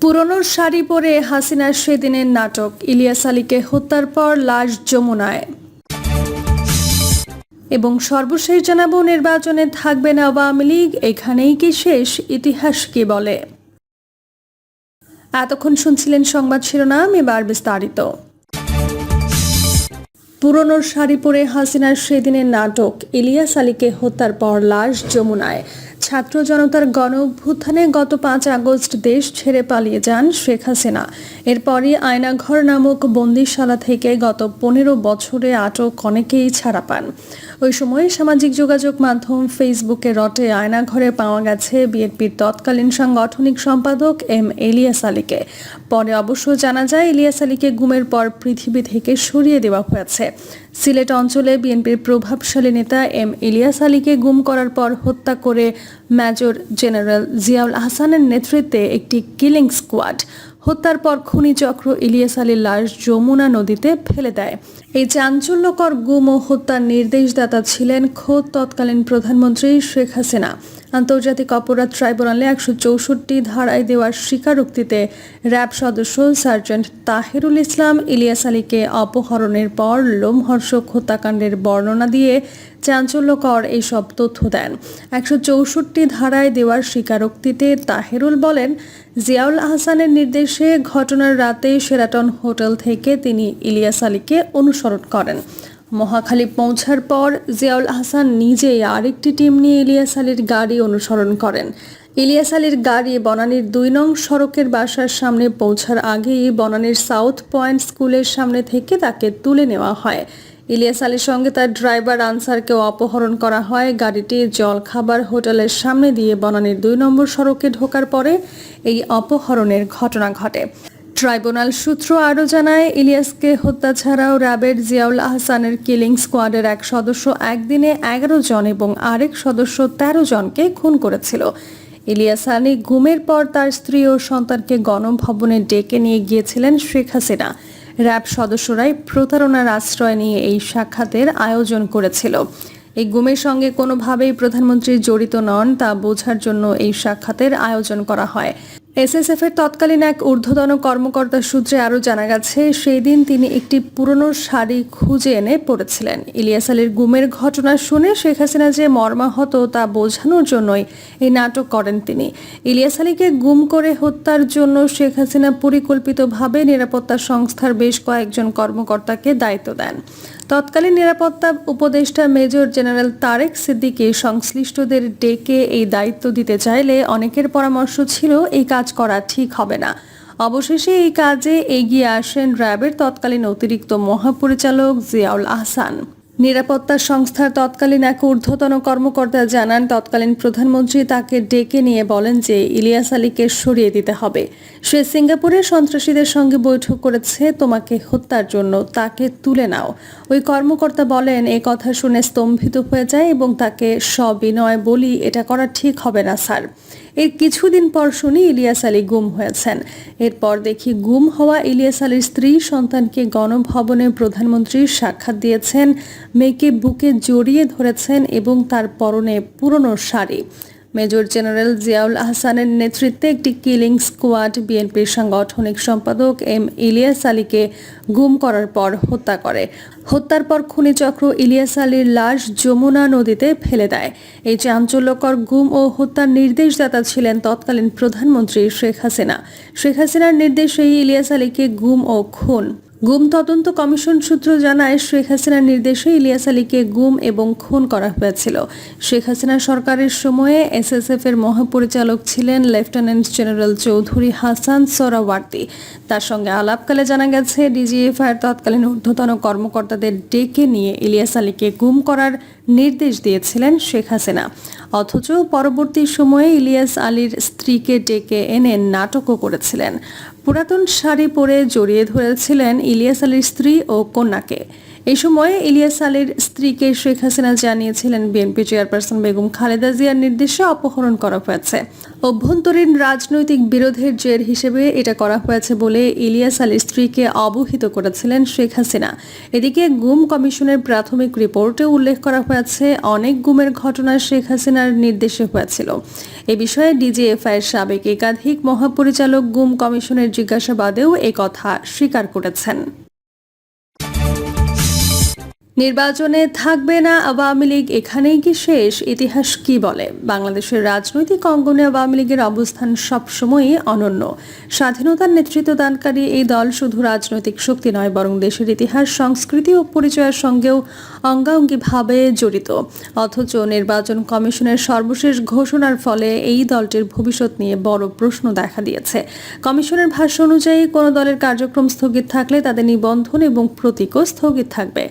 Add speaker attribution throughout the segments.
Speaker 1: পুরনো শাড়ি পরে হাসিনার সেদিনের নাটক। ইলিয়াস আলীকে হত্যার পর লাশ যমুনায়। এবং সর্বশেষ জানাব, নির্বাচনে থাকবে না আওয়ামী লীগ, এখানেই কি শেষ? ইতিহাস কি বলে? এতক্ষণ শুনছিলেন সংবাদ শিরোনাম, এবার বিস্তারিত। পুরনো শাড়ি পরে হাসিনার সেদিনের নাটক। ইলিয়াস আলীকে হত্যার পর লাশ যমুনায়। ছাত্র জনতার গণ অভ্যুত্থানে গত পাঁচ আগস্ট দেশ ছেড়ে পালিয়ে যান শেখ হাসিনা। এরপরই আয়নাঘর নামক বন্দিশালা থেকে গত পনেরো বছরে আটক অনেকেই ছাড়া পান। ওই সময় সামাজিক যোগাযোগ মাধ্যম ফেসবুকে রটে আয়নাঘরে পাওয়া গেছে বিএনপির তৎকালীন সাংগঠনিক সম্পাদক এম এলিয়াস আলীকে। পরে অবশ্য জানা যায়, এলিয়াস আলীকে গুমের পর পৃথিবী থেকে সরিয়ে দেওয়া হয়েছে। সিলেট অঞ্চলে বিএনপির প্রভাবশালী নেতা এম ইলিয়াস আলীকে গুম করার পর হত্যা করে মেজর জেনারেল জিয়াউল আহসানের নেতৃত্বে একটি কিলিং স্কোয়াড। হত্যার পর খুনি চক্র ইলিয়াস আলীর লাশ যমুনা নদীতে ফেলে দেয়। এই চাঞ্চল্যকর গুম ও হত্যার নির্দেশদাতা ছিলেন খোদ তৎকালীন প্রধানমন্ত্রী শেখ হাসিনা। আন্তর্জাতিক অপরাধ ট্রাইব্যুনালে একশো চৌষট্টি ধারায় দেওয়ার স্বীকারোক্তিতে র্যাব সদস্য সার্জেন্ট তাহিরুল ইসলাম ইলিয়াস আলীকে অপহরণের পর লোমহর্ষক হত্যাকাণ্ডের বর্ণনা দিয়ে চাঞ্চল্যকর এইসব তথ্য দেন। একশো চৌষট্টি ধারায় দেওয়ার স্বীকারোক্তিতে তাহেরুল বলেন, জিয়াউল আহসানের নির্দেশে ঘটনার রাতে সেরাটন হোটেল থেকে তিনি ইলিয়াস আলীকে অনুসরণ করেন। মহাখালী পৌঁছার পর জিয়াউল আহসান নিজেই আরেকটি টিম নিয়ে ইলিয়াস আলীর গাড়ি অনুসরণ করেন। ইলিয়াস আলীর গাড়ি বনানীর দুই নং সড়কের বাসার সামনে পৌঁছার আগেই বনানীর সাউথ পয়েন্ট স্কুলের সামনে থেকে তাকে তুলে নেওয়া হয়। ইলিয়াস আলীর সঙ্গে তার ড্রাইভার আনসারকেও অপহরণ করা হয়। গাড়িটি জলখাবার হোটেলের সামনে দিয়ে বনানীর দুই নম্বর সড়কে ঢোকার পরে এই অপহরণের ঘটনা ঘটে। ট্রাইব্যুনাল সূত্র আরও জানায়, ইলিয়াসকে হত্যা ছাড়াও র্যাবের জিয়াউল আহসানের কিলিং স্কোয়াডের এক সদস্য একদিনে এগারো জন এবং আরেক সদস্য তেরো জনকে খুন করেছিল। ইলিয়াস আলী গুমের পর তার স্ত্রী ও সন্তানকে গণভবনে ডেকে নিয়ে গিয়েছিলেন শেখ হাসিনা। র্যাব সদস্যরাই প্রতারণার আশ্রয় নিয়ে এই সাক্ষাতের আয়োজন করেছিল। এই গুমের সঙ্গে কোনোভাবেই প্রধানমন্ত্রী জড়িত নন, তা বোঝার জন্য এই সাক্ষাতের আয়োজন করা হয়। এসএসএফ এর তৎকালীন এক ঊর্ধ্বতন কর্মকর্তার সূত্রে আরও জানা গেছে সেই দিন তিনি একটি পুরনো শাড়ি খুঁজে এনে পড়েছিলেন ইলিয়াস আলীর গুমের ঘটনা শুনে শেখ হাসিনা যে মর্মাহত তা বোঝানোর জন্যই এই নাটক করেন তিনি। ইলিয়াস আলীকে গুম করে হত্যার জন্য শেখ হাসিনা পরিকল্পিতভাবে নিরাপত্তা সংস্থার বেশ কয়েকজন কর্মকর্তাকে দায়িত্ব দেন। তৎকালীন নিরাপত্তা উপদেষ্টা মেজর জেনারেল তারেক সিদ্দিকে সংশ্লিষ্টদের ডেকে এই দায়িত্ব দিতে চাইলে অনেকের পরামর্শ ছিল, এই কাজ করা ঠিক হবে না। অবশেষে এই কাজে এগিয়ে আসেন র্যাবের তৎকালীন অতিরিক্ত মহাপরিচালক জিয়াউল আহসান। নিরাপত্তা সংস্থার তৎকালীন এক ঊর্ধ্বতন কর্মকর্তা জানান, তৎকালীন প্রধানমন্ত্রী তাকে ডেকে নিয়ে বলেন যে ইলিয়াস আলীকে সরিয়ে দিতে হবে। সে সিঙ্গাপুরে সন্ত্রাসীদের সঙ্গে বৈঠক করেছে, তোমাকে হত্যার জন্য তাকে তুলে নাও। ওই কর্মকর্তা বলেন, এ কথা শুনে স্তম্ভিত হয়ে যায় এবং তাকে সবিনয় বলি, এটা করা ঠিক হবে না, স্যার। এর কিছুদিন পর শুনি ইলিয়াস আলী গুম হয়েছেন। এরপর দেখি গুম হওয়া ইলিয়াস আলীর স্ত্রী সন্তানকে গণভবনে প্রধানমন্ত্রী সাক্ষাৎ দিয়েছেন, মেয়েকে বুকে জড়িয়ে ধরেছেন এবং তার পরনে পুরনো শাড়ি। মেজর জেনারেল জিয়াউল আহসানের নেতৃত্বে একটি কিলিং স্কোয়াড বিএনপির সাংগঠনিক সম্পাদক এম ইলিয়াস আলীকে গুম করার পর হত্যা করে। হত্যার পর খুনি চক্র ইলিয়াস আলীর লাশ যমুনা নদীতে ফেলে দেয়। এই চাঞ্চল্যকর গুম ও হত্যার নির্দেশদাতা ছিলেন তৎকালীন প্রধানমন্ত্রী শেখ হাসিনা। শেখ হাসিনার নির্দেশেই ইলিয়াস আলীকে গুম ও খুন গুম তদন্ত কমিশন সূত্র জানায়, শেখ হাসিনার নির্দেশে ইলিয়াস আলীকে গুম এবং খুন করা হয়েছিল। শেখ হাসিনা সরকারের সময়ে এসএসএফ এর মহাপরিচালক ছিলেন লেফটেন্যান্ট জেনারেল চৌধুরী হাসান সোরাওয়ার্দী। তার সঙ্গে আলাপকালে জানা গেছে ডিজিএফআই এর তৎকালীন ঊর্ধ্বতন কর্মকর্তাদের ডেকে নিয়ে ইলিয়াস আলীকে গুম করার নির্দেশ দিয়েছিলেন শেখ হাসিনা। অথচ পরবর্তী সময়ে ইলিয়াস আলীর স্ত্রীকে ডেকে এনে নাটকও করেছিলেন। পুরাতন শাড়ি পরে জড়িয়ে ধরেছিলেন ইলিয়াস আলীর স্ত্রী ও কন্যাকে। এই সময় ইলিয়াস আলীর স্ত্রীকে শেখ হাসিনা জানিয়েছিলেন বিএনপি চেয়ারপারসন বেগম খালেদা জিয়ার নির্দেশে অপহরণ করা হয়েছে। অভ্যন্তরীণ রাজনৈতিক বিরোধের জের হিসেবে এটা করা হয়েছে বলে ইলিয়াস আলীর স্ত্রীকে অবহিত করেছিলেন শেখ হাসিনা। এদিকে গুম কমিশনের প্রাথমিক রিপোর্টে উল্লেখ করা হয়েছে, অনেক গুমের ঘটনা শেখ হাসিনার নির্দেশে হয়েছিল। এ বিষয়ে ডিজিএফআই এর সাবেক একাধিক মহাপরিচালক গুম কমিশনের জিজ্ঞাসাবাদেও কথা স্বীকার করেছেন। নির্বাচনে থাকবে না আওয়ামী লীগ, এখানেই কি শেষ? ইতিহাস কি বলে? বাংলাদেশের রাজনৈতিক অঙ্গনে আওয়ামী লীগের অবস্থান সবসময়ই অনন্য। স্বাধীনতার নেতৃত্ব দানকারী এই দল শুধু রাজনৈতিক শক্তি নয়, বরং দেশের ইতিহাস, সংস্কৃতি ও পরিচয়ের সঙ্গেও অঙ্গাঙ্গিভাবে জড়িত। অথচ নির্বাচন কমিশনের সর্বশেষ ঘোষণার ফলে এই দলটির ভবিষ্যৎ নিয়ে বড় প্রশ্ন দেখা দিয়েছে। কমিশনের ভাষ্য অনুযায়ী, কোনো দলের কার্যক্রম স্থগিত থাকলে তাদের নিবন্ধন এবং প্রতীকও স্থগিত থাকবে।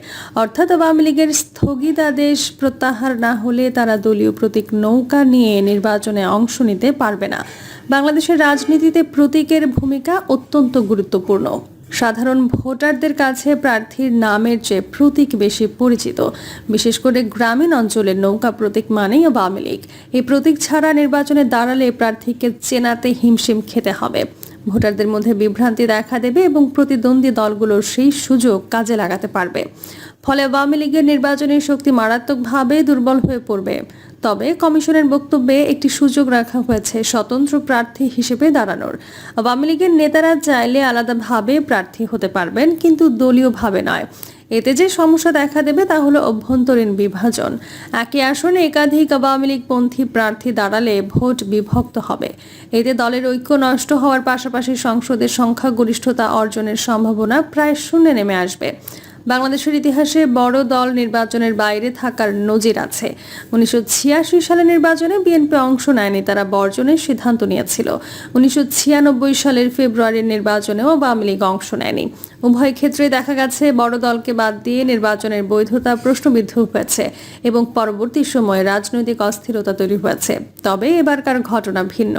Speaker 1: অর্থাৎ আওয়ামী লীগের স্থগিতাদেশ প্রত্যাহার না হলে তারা দলীয় প্রতীক নৌকা নিয়ে নির্বাচনে অংশ নিতে পারবে না। বাংলাদেশের রাজনীতিতে প্রতীকের ভূমিকা অত্যন্ত গুরুত্বপূর্ণ। সাধারণ ভোটারদের কাছে প্রার্থীর নামের চেয়ে প্রতীক বেশি পরিচিত। বিশেষ করে গ্রামীণ অঞ্চলের নৌকা প্রতীক মানেই আওয়ামী লীগ। এই প্রতীক ছাড়া নির্বাচনে দাঁড়ালে প্রার্থীকে চেনাতে হিমশিম খেতে হবে। ভোটারদের মধ্যে বিভ্রান্তি দেখা দেবে এবং প্রতিদ্বন্দ্বী দলগুলোর সেই সুযোগ কাজে লাগাতে পারবে। ফলে আওয়ামী লীগের নির্বাচনী শক্তি মারাত্মকভাবে দুর্বল হয়ে পড়বে। তবে কমিশনের বক্তব্যে একটি সুযোগ রাখা হয়েছে স্বতন্ত্র প্রার্থী হিসেবে দাঁড়ানোর। আওয়ামী লীগের নেতারা চাইলে আলাদাভাবে প্রার্থী হতে পারবেন, কিন্তু দলীয়ভাবে নয়। এতে যে সমস্যা দেখা দেবে তা হলো অভ্যন্তরীণ বিভাজন। একই আসনে একাধিক আওয়ামী লীগপন্থী প্রার্থী দাঁড়ালে ভোট বিভক্ত হবে। এতে দলের ঐক্য নষ্ট হওয়ার পাশাপাশি সংসদের সংখ্যাগরিষ্ঠতা অর্জনের সম্ভাবনা প্রায় শূন্যে নেমে আসবে। বাংলাদেশের ইতিহাসে বড় দল নির্বাচনের বাইরে থাকার নজির আছে। উনিশশো সালের নির্বাচনে বিএনপি অংশ নেয়নি, তারা বর্জনের সিদ্ধান্ত নিয়েছিল। উনিশশো ছিয়ানব্বই সালের ফেব্রুয়ারির নির্বাচনেও আওয়ামী লীগ অংশ নেয়নি। উভয় ক্ষেত্রে দেখা গেছে, বড় দলকে বাদ দিয়ে নির্বাচনের বৈধতা প্রশ্নবিদ্ধ হয়েছে এবং পরবর্তী সময়ে রাজনৈতিক অস্থিরতা তৈরি হয়েছে। তবে এবারকার ঘটনা ভিন্ন।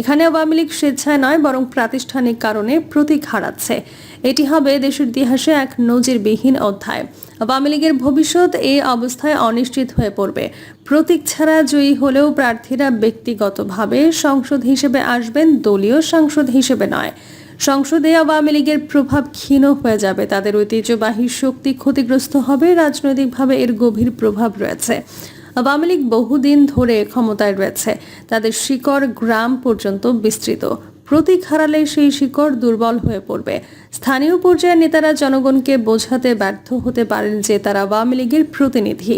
Speaker 1: এখানে আওয়ামী লীগ স্বেচ্ছায় নয়, বরং প্রাতিষ্ঠানিক কারণে প্রতীক হারাচ্ছে। এটি হবে দেশের ইতিহাসে এক নজিরবিহীন অধ্যায়। আওয়ামী লীগের ভবিষ্যৎ এই অবস্থায় অনিশ্চিত হয়ে পড়বে। প্রতীক ছাড়া জয়ী হলেও প্রার্থীরা ব্যক্তিগতভাবে সংসদ হিসেবে আসবেন, দলীয় সাংসদ হিসেবে নয়। সংসদে আওয়ামী লীগের প্রভাব ক্ষীণ হয়ে যাবে। তাদের ঐতিহ্যবাহী শক্তি ক্ষতিগ্রস্ত হবে, রাজনৈতিকভাবে এর গভীর প্রভাব রয়েছে। আওয়ামী লীগ বহুদিন ধরে ক্ষমতায় রয়েছে। তাদের শিকড় গ্রাম পর্যন্ত বিস্তৃত। প্রতীক হারালে সেই শিকড় দুর্বল হয়ে পড়বে। স্থানীয় পর্যায়ের নেতারা জনগণকে বোঝাতে ব্যর্থ হতে পারেন যে তারা আওয়ামী লীগের প্রতিনিধি।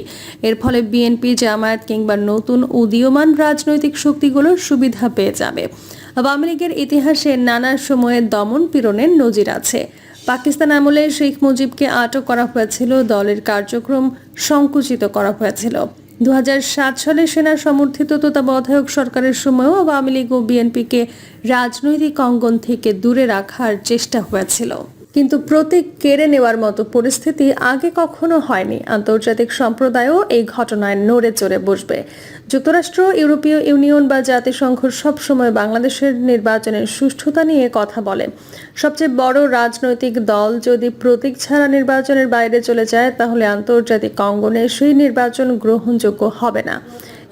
Speaker 1: এর ফলে বিএনপি, জামায়াত কিংবা নতুন উদীয়মান রাজনৈতিক শক্তিগুলোর সুবিধা পেয়ে যাবে। আওয়ামী লীগের ইতিহাসে নানা সময়ে দমন পীড়নের নজির আছে। পাকিস্তান আমলে শেখ মুজিবকে আটক করা হয়েছিল, দলের কার্যক্রম সংকুচিত করা হয়েছিল। দু হাজার সাত সালে সেনা সমর্থিত তত্ত্বাবধায়ক সরকারের সময়ও আওয়ামী লীগ ও বিএনপিকে রাজনৈতিক অঙ্গন থেকে দূরে রাখার চেষ্টা হয়েছিল। কিন্তু প্রতীক কেড়ে নেওয়ার মতো পরিস্থিতি আগে কখনো হয়নি। আন্তর্জাতিক সম্প্রদায়ও এই ঘটনায় নড়ে চড়ে বসবে। যুক্তরাষ্ট্র, ইউরোপীয় ইউনিয়ন বা জাতিসংঘ সবসময় বাংলাদেশের নির্বাচনের সুষ্ঠুতা নিয়ে কথা বলে। সবচেয়ে বড় রাজনৈতিক দল যদি প্রতীক ছাড়া নির্বাচনের বাইরে চলে যায়, তাহলে আন্তর্জাতিক অঙ্গনে সেই নির্বাচন গ্রহণযোগ্য হবে না।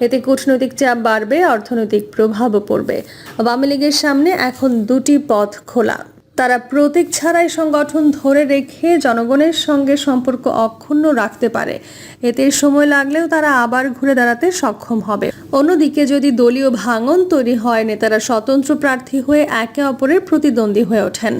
Speaker 1: এতে কূটনৈতিক চাপ বাড়বে, অর্থনৈতিক প্রভাবও পড়বে। আওয়ামী লীগের সামনে এখন দুটি পথ খোলা। তারা প্রতীক ছাড়াই সংগঠন ধরে রেখে জনগণের সঙ্গে সম্পর্ক অক্ষুণ্ণ রাখতে পারে। এতে সময় লাগলেও তারা আবার ঘুরে দাঁড়াতে সক্ষম হবে। অন্যদিকে যদি দলীয় ভাঙন তৈরি হয়, নেতারা স্বতন্ত্র প্রার্থী হয়ে একে অপরের প্রতিদ্বন্দ্বী হয়ে ওঠেন।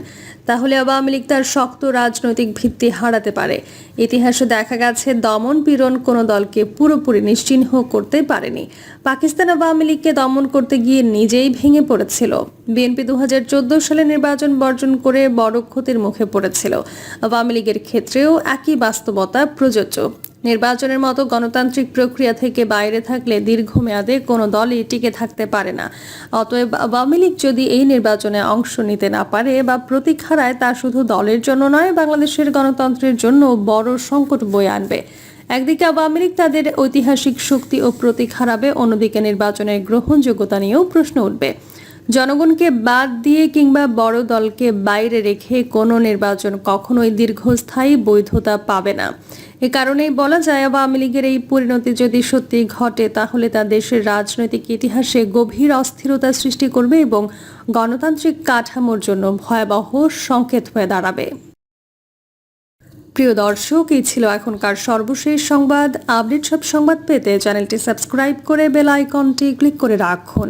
Speaker 1: তাহলে আওয়ামী লীগ তার শক্ত রাজনৈতিক ভিত্তি হারাতে পারে। ইতিহাসে দেখা গেছে, দমন পীড়ন কোনো দলকে পুরোপুরি নিশ্চিহ্ন করতে পারেনি। পাকিস্তান আওয়ামী লীগকে দমন করতে গিয়ে নিজেই ভেঙে পড়েছিল। বিএনপি দু হাজার চোদ্দ সালে নির্বাচন বর্জন করে বড় ক্ষতির মুখে পড়েছিল। আওয়ামী লীগের ক্ষেত্রেও একই বাস্তবতা প্রযোজ্য। নির্বাচনের মতো গণতান্ত্রিক প্রক্রিয়া থেকে বাইরে থাকলে দীর্ঘমেয়াদে কোনো দলই টিকে থাকতে পারে না। অতএব আওয়ামী লীগ যদি এই নির্বাচনে অংশ নিতে না পারে বা প্রতীক হারায়, তা শুধু দলের জন্য নয়, বাংলাদেশের গণতন্ত্রের জন্য বড় সংকট বয়ে আনবে। একদিকে আওয়ামী লীগ তাদের ঐতিহাসিক শক্তি ও প্রতীক হারাবে, অন্যদিকে নির্বাচনের গ্রহণযোগ্যতা নিয়েও প্রশ্ন উঠবে। জনগণকে বাদ দিয়ে কিংবা বড় দলকে বাইরে রেখে কোনো নির্বাচন কখনোই দীর্ঘস্থায়ী বৈধতা পাবে না। এ কারণেই বলা যায়, আওয়ামী লীগের এই পরিণতি যদি সত্যি ঘটে, তাহলে তা দেশের রাজনৈতিক ইতিহাসে গভীর অস্থিরতা সৃষ্টি করবে এবং গণতান্ত্রিক কাঠামোর জন্য ভয়াবহ সংকেত হয়ে দাঁড়াবে। প্রিয় দর্শক, এই ছিল এখনকার সর্বশেষ সংবাদ। আপডেট সব সংবাদ পেতে চ্যানেলটি সাবস্ক্রাইব করে বেল আইকনটি ক্লিক করে রাখুন।